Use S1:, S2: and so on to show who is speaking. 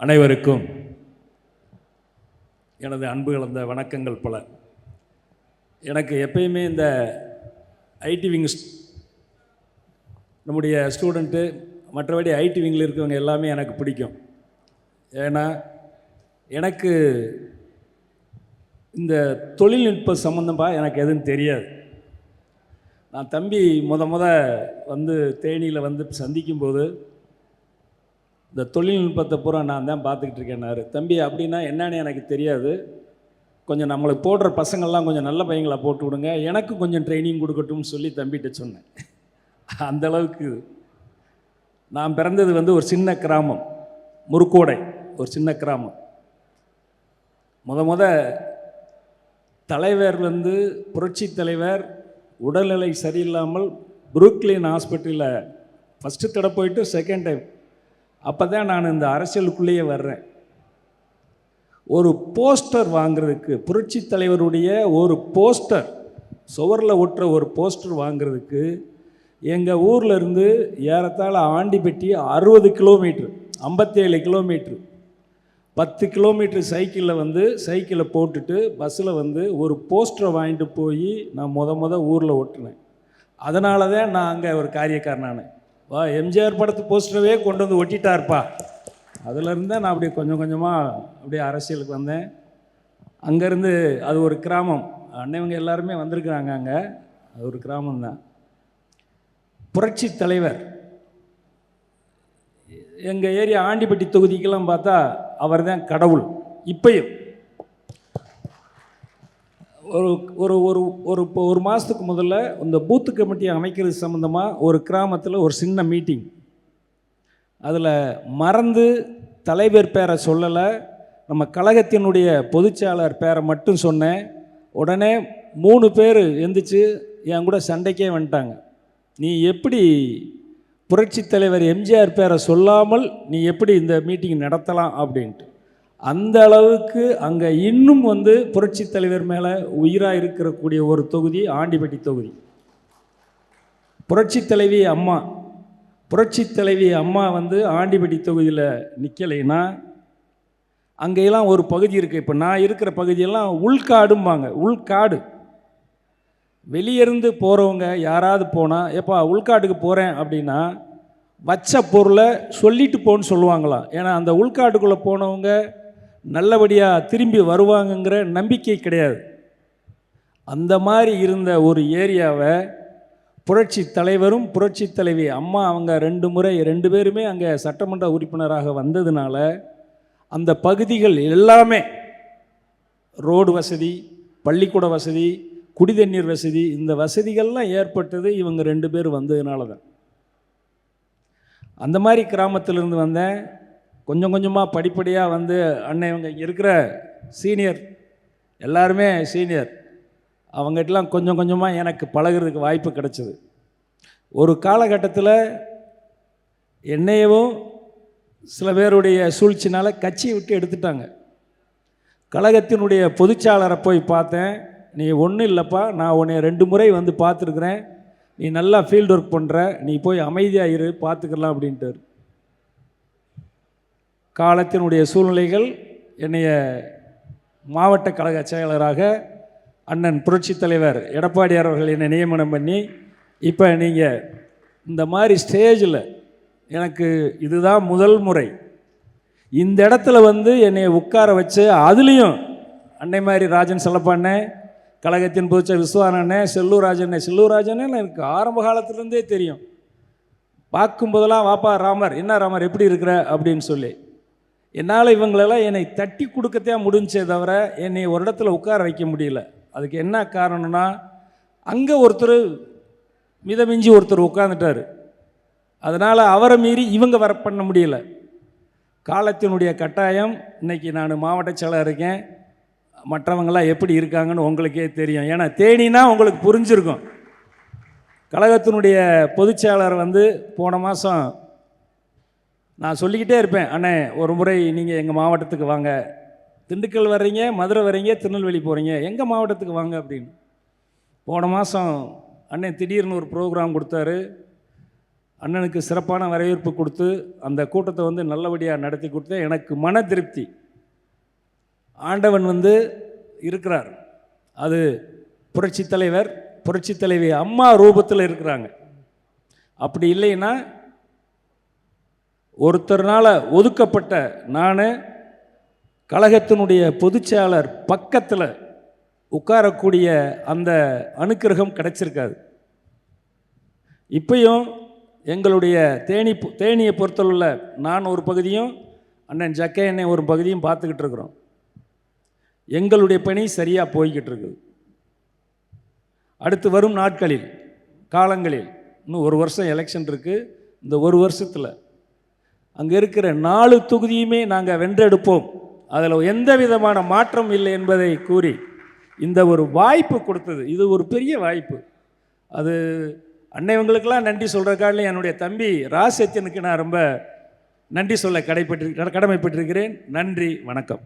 S1: அனைவருக்கும் எனது அன்பு கலந்த வணக்கங்கள் பல. எனக்கு எப்பயுமே இந்த ஐடி விங் நம்முடைய ஸ்டூடெண்ட்டு மற்றபடி ஐடி விங்கில் இருக்கவங்க எல்லாமே எனக்கு பிடிக்கும். ஏன்னா எனக்கு இந்த தொழில்நுட்ப சம்மந்தமாக எனக்கு எதுவும் தெரியாது. நான் தம்பி முத முத வந்து தேனியில் வந்து சந்திக்கும்போது இந்த தொழில்நுட்பத்தை பூரா நான் தான் பார்த்துக்கிட்டு இருக்கேன்னாரு தம்பி அப்படின்னா என்னன்னு எனக்கு தெரியாது. கொஞ்சம் நம்மளுக்கு போடுற பசங்கள்லாம் கொஞ்சம் நல்ல பையங்களை போட்டு விடுங்க. எனக்கு கொஞ்சம் ட்ரைனிங் கொடுக்கட்டும்னு சொல்லி தம்பிகிட்ட சொன்னேன். அந்த அளவுக்கு நான் பிறந்தது வந்து ஒரு சின்ன கிராமம். முறுக்கோடை ஒரு சின்ன கிராமம். முத முத தலைவர் வந்து புரட்சி தலைவர் உடல்நிலை சரியில்லாமல் புரூக்லின் ஹாஸ்பிட்டலில் ஃபஸ்ட்டு தடவை போயிட்டு செகண்ட் டைம் அப்போ தான் நான் இந்த அரசியலுக்குள்ளேயே வர்றேன். ஒரு போஸ்டர் வாங்குறதுக்கு புரட்சி தலைவருடைய ஒரு போஸ்டர் சுவரில் ஒட்டுற ஒரு போஸ்டர் வாங்குறதுக்கு எங்கள் ஊரில் இருந்து ஏறத்தாழ ஆண்டிப்பட்டி அறுபது கிலோமீட்ரு ஐம்பத்தேழு கிலோமீட்ரு பத்து கிலோமீட்ரு சைக்கிளில் வந்து சைக்கிளை போட்டுட்டு பஸ்ஸில் வந்து ஒரு போஸ்டரை வாங்கிட்டு போய் நான் முத முத ஊரில் ஒட்டினேன். அதனால தான் நான் அங்கே ஒரு காரியக்காரனானேன். வா எம்ஜிஆர் படத்து போஸ்டரவே கொண்டு வந்து ஒட்டிட்டார்ப்பா. அதுலேருந்து நான் அப்படியே கொஞ்சம் கொஞ்சமாக அப்படியே அரசியலுக்கு வந்தேன். அங்கேருந்து அது ஒரு கிராமம். அன்னைவங்க எல்லாருமே வந்திருக்கிறாங்க அங்கே. அது ஒரு கிராமம் தான். புரட்சி தலைவர். எங்கள் ஏரியா ஆண்டிப்பட்டி தொகுதிக்கெல்லாம் பார்த்தா அவர் தான் கடவுள். இப்பையும். ஒரு ஒரு ஒரு ஒரு இப்போ ஒரு மாதத்துக்கு முதல்ல இந்த பூத்து கமிட்டியை அமைக்கிறது சம்மந்தமாக ஒரு கிராமத்தில் ஒரு சின்ன மீட்டிங். அதில் மறந்து தலைவர் பேரை சொல்லலை நம்ம கழகத்தினுடைய பொதுச்செயலாளர் பேரை மட்டும் சொன்னேன். உடனே மூணு பேர் எந்திரிச்சு என் கூட சண்டைக்கே வந்துட்டாங்க. நீ எப்படி புரட்சித் தலைவர் எம்ஜிஆர் பேரை சொல்லாமல் நீ எப்படி இந்த மீட்டிங் நடத்தலாம் அப்படின்ட்டு. அந்த அளவுக்கு அங்கே இன்னும் வந்து புரட்சி தலைவர் மேலே உயிராக இருக்கக்கூடிய ஒரு தொகுதி ஆண்டிப்பட்டி தொகுதி. புரட்சி தலைவி அம்மா புரட்சி தலைவி அம்மா வந்து ஆண்டிப்பட்டி தொகுதியில் நிற்கலைன்னா அங்கெல்லாம் ஒரு பகுதி இருக்குது இப்போ நான் இருக்கிற பகுதியெல்லாம் உள்காடும்பாங்க. உள்காடு. வெளியிருந்து போகிறவங்க யாராவது போனால் எப்பா உள்காட்டுக்கு போகிறேன் அப்படின்னா வச்ச பொருளை சொல்லிட்டு போன்னு சொல்லுவாங்களாம். ஏன்னா அந்த உள்காட்டுக்குள்ளே போனவங்க நல்லபடியாக திரும்பி வருவாங்கங்கிற நம்பிக்கை கிடையாது. அந்த மாதிரி இருந்த ஒரு ஏரியாவை புரட்சி தலைவரும் புரட்சி தலைவி அம்மா அவங்க ரெண்டு முறை ரெண்டு பேருமே அங்கே சட்டமன்ற உறுப்பினராக வந்ததுனால அந்த பகுதிகள் எல்லாமே ரோடு வசதி பள்ளிக்கூட வசதி குடிதண்ணீர் வசதி இந்த வசதிகள்லாம் ஏற்பட்டது இவங்க ரெண்டு பேர் வந்ததுனால தான் அந்த மாதிரி கிராமத்திலிருந்து வந்தேன். கொஞ்சம் கொஞ்சமாக படிப்படியாக வந்து அண்ணன் இவங்க இருக்கிற சீனியர் எல்லாருமே சீனியர் அவங்ககிட்டலாம் கொஞ்சம் கொஞ்சமாக எனக்கு பழகுறதுக்கு வாய்ப்பு கிடச்சிது. ஒரு காலகட்டத்தில் என்னையவும் சில பேருடைய சூழ்ச்சினால் கட்சியை விட்டு எடுத்துட்டாங்க. கழகத்தினுடைய பொதுச்சாளரை போய் பார்த்தேன். நீ ஒன்றும் இல்லைப்பா நான் உன்னை ரெண்டு முறை வந்து பார்த்துருக்குறேன். நீ நல்லா ஃபீல்டு ஒர்க் பண்ணுற நீ போய் அமைதியாக இரு பார்த்துக்கலாம் அப்படின்ட்டு காலத்தினுடைய சூழ்நிலைகள் என்னைய மாவட்ட கழக செயலராக அண்ணன் புரட்சித் தலைவர் எடப்பாடியார் அவர்கள் என்னை நியமனம் பண்ணி இப்போ நீங்கள் இந்த மாதிரி ஸ்டேஜில் எனக்கு இதுதான் முதல் முறை. இந்த இடத்துல வந்து என்னை உட்கார வச்சு அதுலேயும் அன்னை மாதிரி ராஜன் செல்லப்பாண்ணே கழகத்தின் பொதுச்ச விஸ்வானண்ணே செல்லூர் செல்லூராஜனே எனக்கு ஆரம்ப காலத்துலேருந்தே தெரியும். பார்க்கும்போதெல்லாம் வாப்பா ராமர் என்ன ராமர் எப்படி இருக்கிற? அப்படின்னு சொல்லி. என்னால் இவங்களெல்லாம் என்னை தட்டி கொடுக்கத்தே முடிஞ்சே தவிர என்னை ஒரு இடத்துல உட்கார வைக்க முடியல. அதுக்கு என்ன காரணம்னா அங்கே ஒருத்தர் மிதமிஞ்சி ஒருத்தர் உட்காந்துட்டார் அதனால் அவரை மீறி இவங்க வர பண்ண முடியல. காலத்தினுடைய கட்டாயம் இன்னைக்கு நான் மாவட்ட செயலாக இருக்கேன். மற்றவங்களாம் எப்படி இருக்காங்கன்னு உங்களுக்கே தெரியும். ஏன்னா தேனினா உங்களுக்கு புரிஞ்சிருக்கும். கழகத்தினுடைய பொதுச்செயலாளர் வந்து போன மாதம் நான் சொல்லிக்கிட்டே இருப்பேன் அண்ணே ஒரு முறை நீங்கள் எங்கள் மாவட்டத்துக்கு வாங்க. திண்டுக்கல் வர்றீங்க மதுரை வர்றீங்க திருநெல்வேலி போகிறீங்க எங்கள் மாவட்டத்துக்கு வாங்க அப்படின்னு. போன மாதம் அண்ணன் திடீர்னு ஒரு ப்ரோக்ராம் கொடுத்தாரு. அண்ணனுக்கு சிறப்பான வரவேற்பு கொடுத்து அந்த கூட்டத்தை வந்து நல்லபடியாக நடத்தி கொடுத்து எனக்கு மன திருப்தி. ஆண்டவன் வந்து இருக்கிறார். அது புரட்சி தலைவர் புரட்சி தலைவி அம்மா ரூபத்தில் இருக்கிறாங்க. அப்படி இல்லைன்னா ஒருத்தர்னால் ஒதுக்கப்பட்ட நான் கழகத்தினுடைய பொதுச்செயலர் பக்கத்தில் உட்காரக்கூடிய அந்த அனுக்கிரகம் கிடைச்சிருக்காது. இப்பையும் எங்களுடைய தேனி தேனியை பொறுத்தளவுல நான் ஒரு பகுதியும் அண்ணன் ஜக்கை அண்ணன் ஒரு பகுதியும் பார்த்துக்கிட்டு இருக்கிறோம். எங்களுடைய பணி சரியாக போய்கிட்டு இருக்குது. அடுத்து வரும் நாட்களில் காலங்களில் இன்னும் ஒரு வருஷம் எலெக்ஷன் இருக்குது இந்த ஒரு வருஷத்தில் அங்கே இருக்கிற நாலு தொகுதியுமே நாங்கள் வென்றெடுப்போம். அதில் எந்த விதமான மாற்றம் இல்லை என்பதை கூறி இந்த ஒரு வாய்ப்பு கொடுத்தது. இது ஒரு பெரிய வாய்ப்பு. அது அன்னைவங்களுக்கெல்லாம் நன்றி சொல்கிறக்காட்டிலும் என்னுடைய தம்பி ராசத்தியனுக்கு நான் ரொம்ப நன்றி சொல்ல கடைப்பட்டு கடமைப்பட்டிருக்கிறேன். நன்றி வணக்கம்.